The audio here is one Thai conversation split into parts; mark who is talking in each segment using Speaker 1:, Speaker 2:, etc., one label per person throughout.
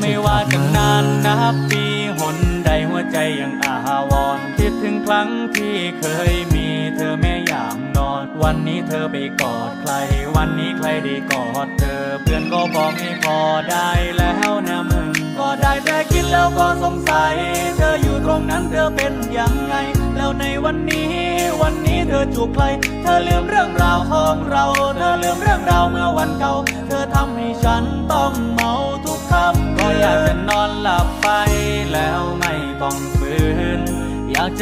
Speaker 1: ไม่ว่าจะนานนับปีหนใดหัวใจยังอาวรคิดถึงครั้งที่เคยมีเธอแม่ยามนอน วันนี้เธอไปกอดใคร วันนี้ใครได้กอดเธอ เพื่อนก็บอกให้พอได้แล้วนะมึง ก็ได้แต่คิดแล้วก็สงสัย เธออยู่ตรงนั้นเธอเป็นยังไง แล้วในวันนี้ วันนี้เธอจูบใคร เธอลืมเรื่องราวของเรา เธอลืมเรื่องราวเมื่อวันเก่า เธอทำให้ฉันต้องเมา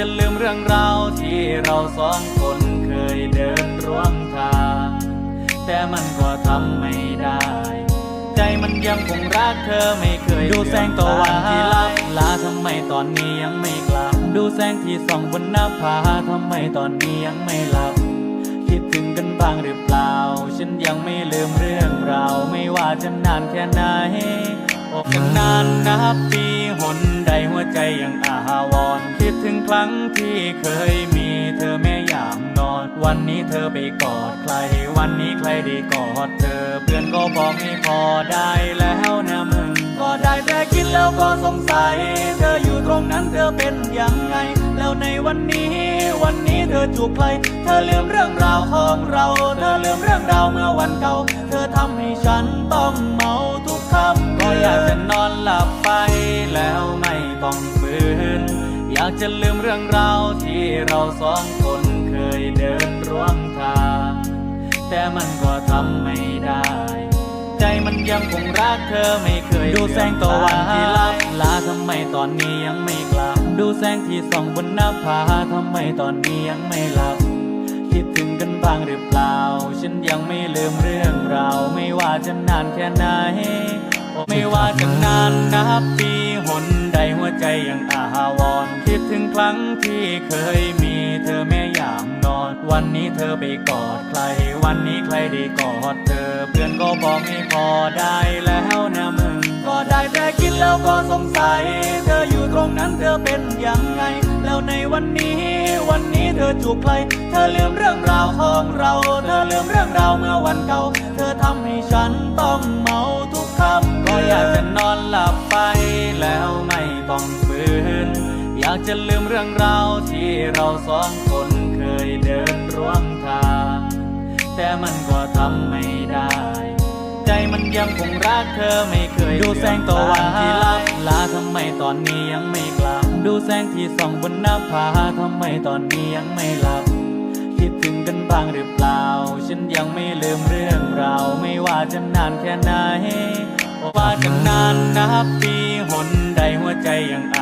Speaker 1: จะลืมเรื่องราวที่เราสองคนเคยเดินร่วมทาง แต่มันก็ทำไม่ได้ ใจมันยังคงรักเธอไม่เคยดูแสงตะวันที่ลับลาทำไมตอนนี้ยังไม่กลับ ดูแสงที่ส่องบนหน้าผาทำไมตอนนี้ยังไม่หลับ คิดถึงกันบ้างหรือเปล่า ฉันยังไม่ลืมเรื่องราวไม่ว่าจะนานแค่ไหนอกกันานนับปีหนใดหัวใจยังอา วรคิดถึงครั้งที่เคยมีเธอแม่ยามนอน วันนี้เธอไปกอดใคร วันนี้ใครได้กอดเธอ เพื่อนก็บอกให้พอได้แล้วนะมึงก็ได้แต่คิดแล้วก็สงสัย เธออยู่ตรงนั้นเธอเป็นยังไง แล้วในวันนี้ วันนี้เธอจูบใคร เธอลืมเรื่องราวของเรา เธอลืมเรื่องราวเมื่อวันเก่า เธอทำให้ฉันต้องเมาทุกคำก็อยากากจะลืมเรื่องราวที่เราสองคนเคยเดินร่วมทาง แต่มันก็ทำไม่ได้ ใจมันยังคงรักเธอไม่เคยดูแสงตะวันที่ลับลาทำไมตอนนี้ยังไม่กลับ ดูแสงที่ส่องบนหน้าผาทำไมตอนนี้ยังไม่หลับ คิดถึงกันบ้างหรือเปล่า ฉันยังไม่ลืมเรื่องราวไม่ว่าจะนานแค่ไหนไม่ว่าจะนานนับปีหนใดหัวใจยังอาวรณ์คิด ถึงครั้งที่เคยมีเธอแม่ยามนอน วันนี้เธอไปกอดใคร วันนี้ใครได้กอดเธอ เพื่อนก็บอกให้พอได้แล้วนะมึง ก็ได้แต่คิดแล้วก็สงสัย เธออยู่ตรงนั้นเธอเป็นยังไง แล้วในวันนี้ วันนี้เธอจูบใคร เธอลืมเรื่องราวของเรา เธอลืมเรื่องราวเมื่อวันเก่า เธอทำให้ฉันต้องเมาทุกคำก็อยากจะนอนหลับไปากจะลืมเรื่องราวที่เราสองคนเคยเดินร่วมทาง แต่มันก็ทำไม่ได้ ใจมันยังคงรักเธอไม่เคยดูแสงตะวันที่ลับลาทำไมตอนนี้ยังไม่กลับ ดูแสงที่ส่องบนหน้าผาทำไมตอนนี้ยังไม่หลับ คิดถึงกันบ้างหรือเปล่า ฉันยังไม่ลืมเรื่องราวไม่ว่าจะนานแค่ไหนว่าจะนานนับปีหนใดหัวใจยังอา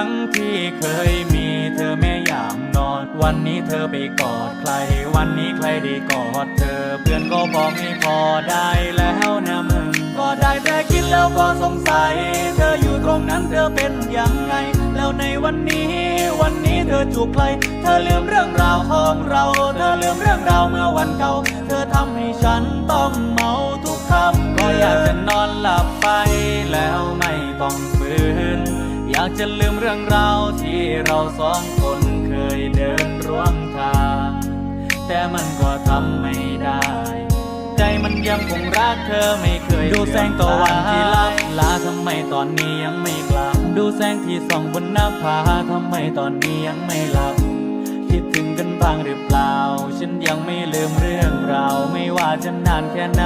Speaker 1: รั้งที่เคยมีเธอแม่ยามนอน วันนี้เธอไปกอดใคร วันนี้ใครได้กอดเธอ เพื่อนก็บอกให้พอได้แล้วนะมึง ก็ได้แต่คิดแล้วก็สงสัย เธออยู่ตรงนั้นเธอเป็นยังไง แล้วในวันนี้ วันนี้เธอจูบใคร เธอลืมเรื่องราวของเรา เธอลืมเรื่องราวเมื่อวันเก่า เธอทำให้ฉันต้องเมาทุกคำก็อยาก จะลืมเรื่องราวที่เราสองคนเคยเดินร่วมทาง แต่มันก็ทำไม่ได้ ใจมันยังคงรักเธอไม่เคยดูแสงตะวันที่ลับลาทำไมตอนนี้ยังไม่กลับ ดูแสงที่ส่องบนหน้าผาทำไมตอนนี้ยังไม่หลับคิดถึงกันบ้างหรือเปล่า ฉันยังไม่ลืมเรื่องราวไม่ว่าจะนานแค่ไหน